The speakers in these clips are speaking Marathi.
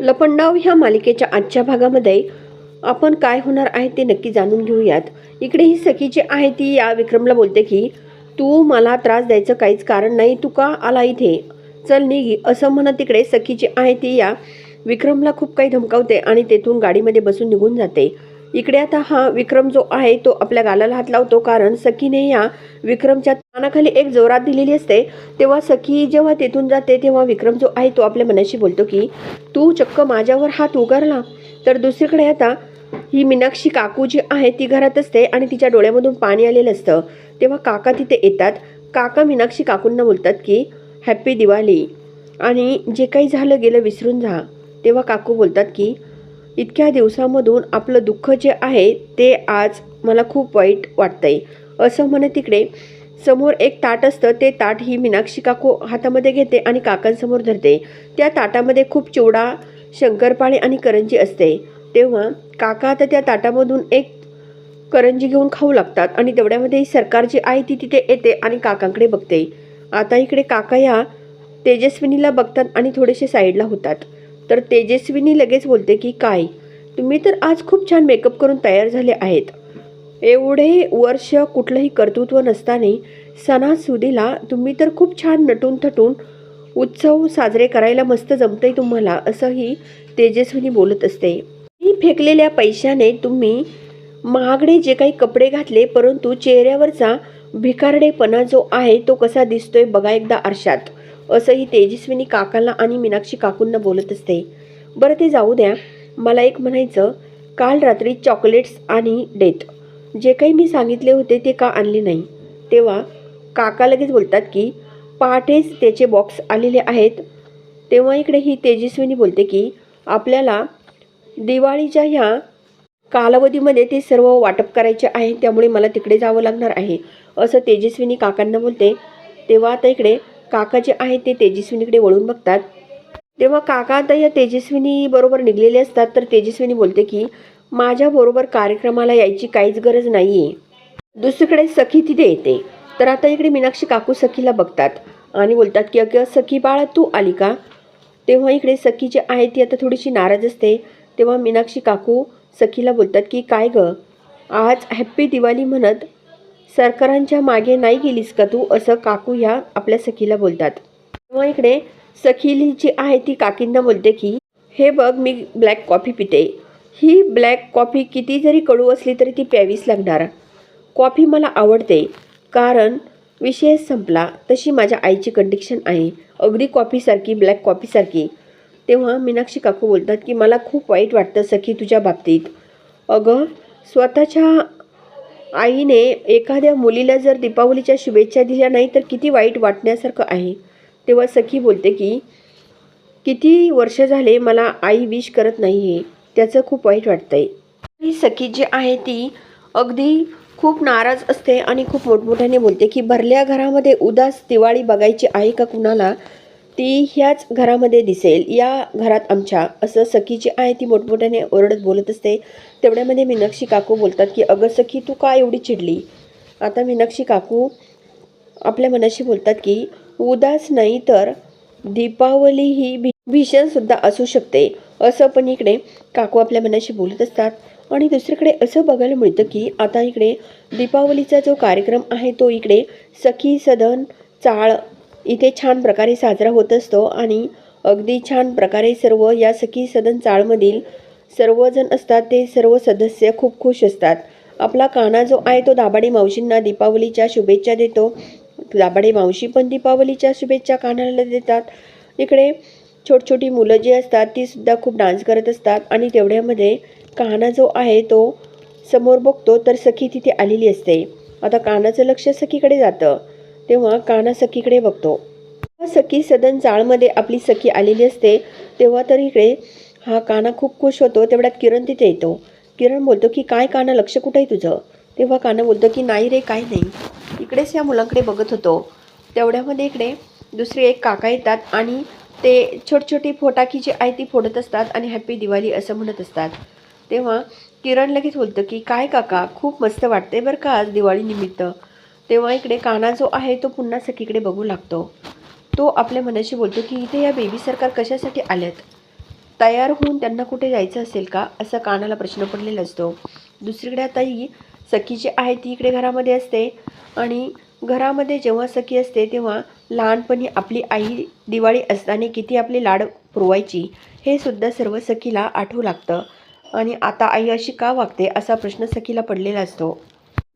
लपंडाव ह्या मालिकेच्या आजच्या भागामध्ये आपण काय होणार आहे ते नक्की जाणून घेऊयात. इकडे ही सखी जी आहे ती या विक्रमला बोलते की तू मला त्रास द्यायचं काहीच कारण नाही तू का आला इथे? चल निघी. असं म्हणत तिकडे सखी जी आहे ती या विक्रमला खूप काही धमकावते आणि तेथून गाडीमध्ये बसून निघून जाते. इकडे आता हा विक्रम जो आहे तो आपल्या गालाला हात लावतो कारण सखीने या विक्रमच्या कानाखाली एक जोरात दिलेली असते. तेव्हा सखी जेव्हा तेथून जाते तेव्हा विक्रम जो आहे तो आपल्या मनाशी बोलतो की तू चक्क माझ्यावर हात उगारला. तर दुसरीकडे आता ही मीनाक्षी काकू जी आहे ती घरात असते आणि तिच्या डोळ्यामधून पाणी आलेलं असतं. तेव्हा काका तिथे येतात. काका मीनाक्षी काकूंना बोलतात की हॅप्पी दिवाळी. आणि जे काही झालं गेलं विसरून जा. तेव्हा काकू बोलतात की इतक्या दिवसामधून आपलं दुःख जे आहे ते आज मला खूप वाईट वाटतंय. असं म्हणे तिकडे. समोर एक ताट असतं ते ताट ही मीनाक्षी काकू हातामध्ये घेते आणि काकांसमोर धरते. त्या ताटामध्ये खूप चिवडा शंकरपाळी आणि करंजी असते. तेव्हा काका आता त्या ताटामधून एक करंजी घेऊन खाऊ लागतात आणि तेवढ्यामध्ये सरकार जी आहे ती तिथे येते आणि काकांकडे बघते. आता इकडे काका या तेजस्विनीला बघतात आणि थोडेसे साईडला होतात. तर तेजस्विनी लगेच बोलते की काय? तुम्ही तर आज खूप छान मेकअप करून तयार झाले आहेत. एवढे वर्ष कुठलंही कर्तृत्व नसताना सणासुदीला तुम्ही तर खूप छान नटून थटून उत्सव साजरे करायला मस्त जमतंय तुम्हाला असंही तेजस्विनी बोलत असते. ही फेकलेल्या पैशाने तुम्ही महागडे जे काही कपडे घातले परंतु चेहऱ्यावरचा भिकारडेपणा जो आहे तो कसा दिसतोय बघा एकदा आरशात. असंही तेजस्विनी काकांना आणि मीनाक्षी काकूंना बोलत असते. बरं ते जाऊ द्या. मला एक म्हणायचं. काल रात्री चॉकलेट्स आणि डेथ जे काही मी सांगितले होते ते का आणले नाही? तेव्हा काका लगेच बोलतात की पहाटेच त्याचे बॉक्स आलेले आहेत. तेव्हा इकडे ही तेजस्विनी बोलते की आपल्याला दिवाळीच्या ह्या कालावधीमध्ये ते सर्व वाटप करायचे आहे. त्यामुळे मला तिकडे जावं लागणार आहे. असं तेजस्विनी काकांना बोलते. तेव्हा आता इकडे काका जे आहेत ते तेजस्विनीकडे वळून बघतात. तेव्हा काका आता या तेजस्विनी बरोबर निघलेले असतात तर तेजस्विनी बोलते की माझ्याबरोबर कार्यक्रमाला यायची काहीच गरज नाही आहे दुसरीकडे सखी तिथे येते. तर आता इकडे मीनाक्षी काकू सखीला बघतात आणि बोलतात की अगं सखी बाळा तू आली का? तेव्हा इकडे सखी जी आहे ती आता थोडीशी नाराज असते. तेव्हा मीनाक्षी काकू सखीला बोलतात की काय गं? आज हॅप्पी दिवाळी म्हणत सरकारांच्या मागे नाही गेलीस का तू? असं काकू ह्या आपल्या सखीला बोलतात. तेव्हा इकडे सखीली जी आहे ती काकींना बोलते की हे बघ मी ब्लॅक कॉफी पिते. ही ब्लॅक कॉफी किती जरी कडू असली तरी ती प्यावीच लागणार. कॉफी मला आवडते. कारण विषय संपला. तशी माझ्या आईची कंडिक्शन आहे. अगदी कॉफीसारखी ब्लॅक कॉफीसारखी तेव्हा मीनाक्षी काकू बोलतात की मला खूप वाईट वाटतं सखी तुझ्या बाबतीत. अगं स्वतःच्या आईने एखाद्या मुलीला जर दीपावलीच्या शुभेच्छा दिल्या नाही तर किती वाईट वाटण्यासारखं आहे. तेव्हा सखी बोलते की किती वर्ष झाले मला आई विश करत नाही आहे त्याचं खूप वाईट वाटतं आहे ही सखी जी आहे ती अगदी खूप नाराज असते आणि खूप मोठमोठ्याने बोलते की भरल्या घरामध्ये उदास दिवाळी बघायची आहे का कुणाला? ती ह्याच घरामध्ये दिसेल. या घरात आमच्या असं सखी जी आहे ती मोठमोठ्याने ओरडत बोलत असते. तेवढ्यामध्ये मीनाक्षी काकू बोलतात की अगं सखी तू का एवढी चिडली? आता मीनाक्षी काकू आपल्या मनाशी बोलतात की उदास नाही तर दीपावली ही भी भीषणसुद्धा असू शकते. असं पण इकडे काकू आपल्या मनाशी बोलत असतात. आणि दुसरीकडे असं बघायला मिळतं की आता इकडे दीपावलीचा जो कार्यक्रम आहे तो इकडे सखी सदन चाळ इथे छान प्रकारे साजरा होत असतो आणि अगदी छान प्रकारे सर्व या सखी सदन चाळमधील सर्वजण असतात ते सर्व सदस्य खूप खुश असतात. आपला काना जो आहे तो दाभाडे मावशींना दीपावलीच्या शुभेच्छा देतो. दाभाडे मावशी पण दीपावलीच्या शुभेच्छा कानाला देतात. इकडे छोटछोटी मुलं जी असतात ती सुद्धा खूप डान्स करत असतात आणि तेवढ्यामध्ये काना जो आहे तो समोर बघतो तर सखी तिथे आलेली असते. आता कानाचं लक्ष सखीकडे जातं. तेव्हा काना सखीकडे बघतो. सखी सदन चाळमध्ये आपली सखी आलेली असते तेव्हा तर इकडे हा काना खूप खुश होतो तेवढ्यात किरण तिथे येतो. किरण बोलतो की काय काना लक्ष कुठं आहे तुझं? तेव्हा काना बोलतो की नाही रे काय नाही. इकडेच या मुलांकडे बघत होतो. तेवढ्यामध्ये इकडे दुसरे एक काका येतात आणि ते छोटी छोटी फोटाकी जी आहे ती फोडत असतात आणि हॅप्पी दिवाळी असं म्हणत असतात. तेव्हा किरण लगेच बोलतं की काय काका खूप मस्त वाटते बरं का आज दिवाळीनिमित्त तेव्हा इकडे काना जो आहे तो पुन्हा सखीकडे बघू लागतो. तो आपल्या मनाशी बोलतो की इथे या बेबी सरकार कशासाठी आल्यात? तयार होऊन त्यांना कुठे जायचं असेल का? असा कानाला प्रश्न पडलेला असतो. दुसरीकडे आता ही सखी जी आहे ती इकडे घरामध्ये असते आणि घरामध्ये जेव्हा सखी असते तेव्हा लहानपणी आपली आई दिवाळी असताना किती आपले लाड पुरवायची हे सुद्धा सर्व सखीला आठवू लागतं. आणि आता आई अशी का वागते असा प्रश्न सखीला पडलेला असतो.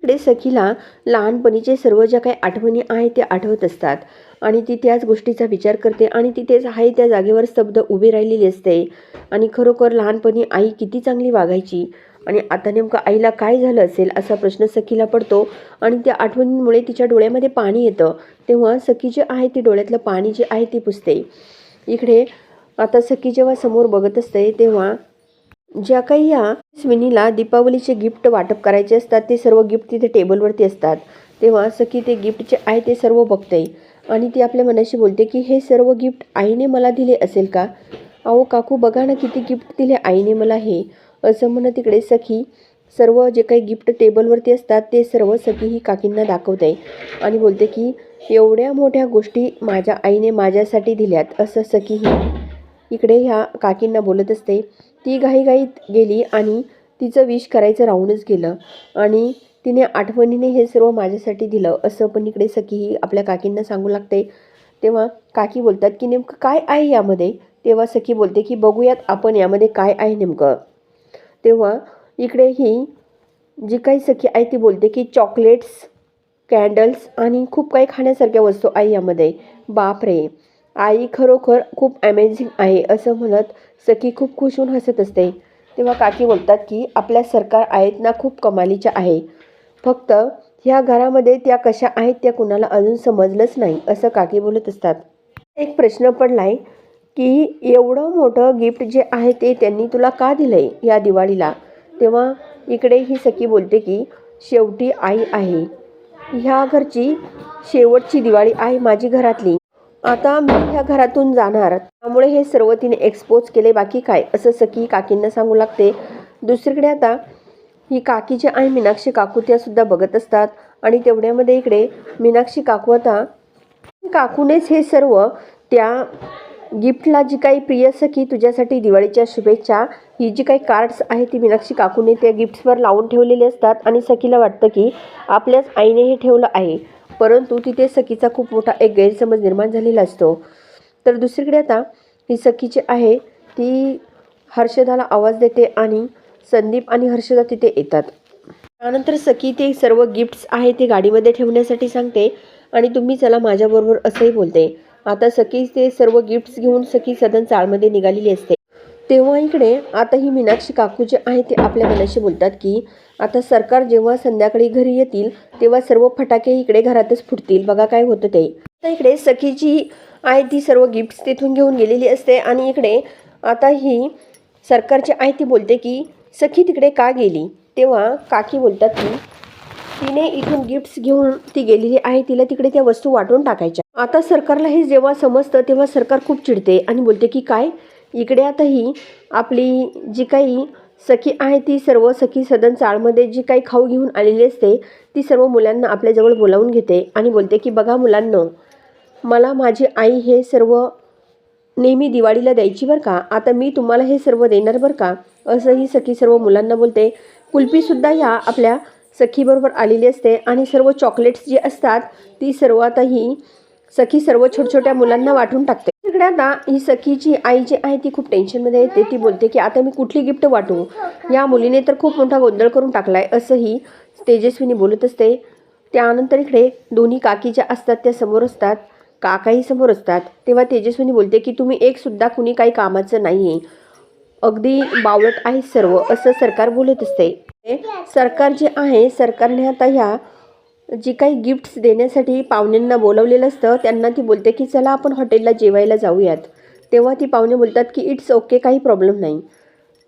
इकडे सखीला लहानपणीचे सर्व ज्या काही आठवणी आहेत ते आठवत असतात. आणि ती त्याच गोष्टीचा विचार करते आणि ती तेच आहे त्या जागेवर स्तब्ध उभी राहिलेली असते. आणि खरोखर लहानपणी आई किती चांगली वागायची? आणि आता नेमकं आईला काय झालं असेल असा प्रश्न सखीला पडतो आणि त्या आठवणींमुळे तिच्या डोळ्यामध्ये पाणी येतं. तेव्हा सखी जे आहे ती डोळ्यातलं पाणी जे आहे ते पुसते. इकडे आता सखी जेव्हा समोर बघत असते तेव्हा ज्या काही या स्विनीला दीपावलीचे गिफ्ट वाटप करायचे असतात ते सर्व गिफ्ट तिथे टेबलवरती असतात. तेव्हा सखी ते गिफ्ट जे आहे ते सर्व बघते. आणि ती आपल्या मनाशी बोलते की हे सर्व गिफ्ट आईने मला दिले असेल का? अहो काकू बघा ना किती गिफ्ट दिले आईने मला हे. असं म्हणत तिकडे सखी सर्व जे काही गिफ्ट टेबलवरती असतात ते सर्व सखी ही काकींना दाखवते. आणि बोलते की एवढ्या मोठ्या गोष्टी माझ्या आईने माझ्यासाठी दिल्यात असं सखी ही इकडे ह्या काकींना बोलत असते. ती घाईघाईत गेली आणि तिचं विश करायचं राहूनच गेलं. आणि तिने आठवणीने हे सर्व माझ्यासाठी दिलं. असं पण इकडे सखी ही आपल्या काकींना सांगू लागते. तेव्हा काकी बोलतात की नेमकं काय आहे यामध्ये? तेव्हा सखी बोलते की बघूयात आपण यामध्ये काय आहे नेमकं. तेव्हा इकडे ही जी काही सखी आहे ती बोलते की चॉकलेट्स कॅन्डल्स आणि खूप काही खाण्यासारख्या वस्तू आहे यामध्ये. बापरे. आई खरोखर खूप अमेझिंग आहे असं म्हणत सखी खूप खुश होऊन हसत असते. तेव्हा काकी बोलतात की आपल्या सरकार आहेत ना खूप कमालीच्या आहे. फक्त ह्या घरामध्ये त्या कशा आहेत त्या कुणाला अजून समजलंच नाही असं काकी बोलत असतात. एक प्रश्न पडलाय की एवढं मोठं गिफ्ट जे आहे ते त्यांनी तुला का दिलं आहे या दिवाळीला? तेव्हा इकडे ही सखी बोलते की शेवटी आई आहे. ह्या घरची शेवटची दिवाळी आहे माझी घरातली. आता मी ह्या घरातून जाणार. त्यामुळे हे सर्व तिने एक्सपोज केले. बाकी काय? असं सखी काकींना सांगू लागते. दुसरीकडे आता ही काकी जी आहे मीनाक्षी काकू त्या सुद्धा बघत असतात. आणि तेवढ्यामध्ये इकडे मीनाक्षी काकू आता काकूनेच हे सर्व त्या गिफ्टला जी काही प्रिय सखी तुझ्यासाठी दिवाळीच्या शुभेच्छा ही जी काही कार्ड्स आहे ती मीनाक्षी काकूने त्या गिफ्ट्सवर लावून ठेवलेली असतात. आणि सखीला वाटतं की आपल्याच आईने हे ठेवलं आहे. परंतु तिथे सखीचा खूप मोठा एक गैरसमज निर्माण झालेला असतो. तर दुसरीकडे आता ही सखी जी आहे ती हर्षदाला आवाज देते आणि संदीप आणि हर्षदा तिथे येतात. त्यानंतर सखी ते सर्व गिफ्ट्स आहे ते गाडीमध्ये ठेवण्यासाठी सांगते आणि तुम्ही चला माझ्याबरोबर असंही बोलते. आता सखी ते सर्व गिफ्ट्स घेऊन सखी सदन चाळमध्ये निघालेली असते. तेव्हा इकडे आता ही मीनाक्षी काकू जे आहे ते आपल्या मनाशी बोलतात की आता सरकार जेव्हा संध्याकाळी घरी येतील तेव्हा सर्व फटाके इकडे घरातच फुटतील. बघा काय होतं ते. आता इकडे सखीची आहे ती सर्व गिफ्ट्स तिथून घेऊन गेलेली असते आणि इकडे आता ही सरकारची आहे ती बोलते की सखी तिकडे का गेली? तेव्हा काकी बोलतात की तिने इथून गिफ्ट्स घेऊन ती गेलेली आहे तिला तिकडे त्या वस्तू वाटून टाकायच्या. आता सरकारला हे जेव्हा समजतं तेव्हा सरकार खूप चिडते आणि बोलते की काय? इकडे आताही आपली जी काही सखी आहे ती सर्व सखी सदन चाळमध्ये जी काही खाऊ घेऊन आलेली असते ती सर्व मुलांना आपल्याजवळ बोलावून घेते आणि बोलते की बघा मुलांना मला माझी आई हे सर्व नेहमी दिवाळीला द्यायची बरं का? आता मी तुम्हाला हे सर्व देणार बरं का? असं ही सखी सर्व मुलांना बोलते. कुल्फीसुद्धा ह्या आपल्या सखीबरोबर आलेली असते आणि सर्व चॉकलेट्स जी असतात ती सर्व आता ही सखी सर्व छोट्या छोट्या मुलांना वाटून टाकते. तिकडे आता ही सखीची आई जी आहे ती खूप टेन्शनमध्ये येते. ती बोलते की आता मी कुठली गिफ्ट वाटू? या मुलीने तर खूप मोठा गोंधळ करून टाकलाय. असंही तेजस्विनी बोलत असते. त्यानंतर इकडे दोन्ही काकी ज्या असतात त्या समोर असतात. काकाही समोर असतात. तेव्हा तेजस्विनी बोलते की तुम्ही एकसुद्धा कुणी काही कामाचं नाही आहे अगदी बावळट आहे सर्व असं सरकार बोलत असते. सरकार जे आहे सरकारने आता ह्या जी काही गिफ्ट्स देण्यासाठी पाहुण्यांना बोलवलेलं असतं त्यांना ती बोलते की चला आपण हॉटेलला जेवायला जाऊयात. तेव्हा ती पाहुणे बोलतात की इट्स ओके काही प्रॉब्लेम नाही.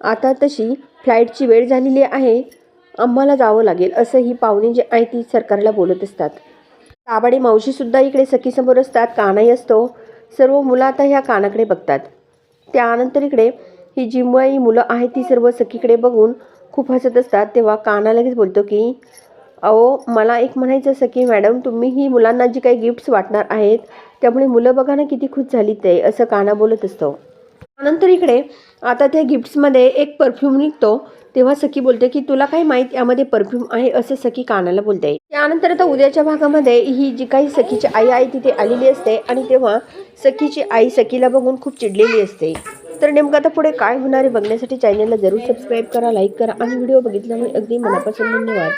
आता तशी फ्लाईटची वेळ झालेली आहे. आम्हाला जावं लागेल असं ही पाहुणे जे आहे ती सरकारला बोलत असतात. ताबाडे मावशीसुद्धा इकडे सखीसमोर असतात कानाही असतो. सर्व मुलं आता ह्या कानाकडे बघतात. त्यानंतर इकडे ही जी मुळी मुलं आहेत ती सर्व सखीकडे बघून खूप हसत असतात. तेव्हा काना लगेच बोलतो की अहो मला एक म्हणायचं असं की मॅडम तुम्ही ही मुलांना जी काही गिफ्ट्स वाटणार आहेत त्यामुळे मुलं बघा ना किती खुश झाली ते असं काना बोलत असतो. नंतर इकडे आता त्या गिफ्ट्समध्ये एक परफ्यूम निघतो. तेव्हा सखी बोलते की तुला काही माहीत यामध्ये परफ्यूम आहे? असं सखी कानाला बोलते. त्यानंतर आता उद्याच्या भागामध्ये ही जी काही सखीची आई आहे तिथे आलेली असते आणि तेव्हा सखीची आई सखीला बघून खूप चिडलेली असते. तर नेमकं आता पुढे काय होणार आहे बघण्यासाठी चॅनलला जरूर सबस्क्राईब करा लाईक करा आणि व्हिडिओ बघितल्यामुळे अगदी मनापासून धन्यवाद.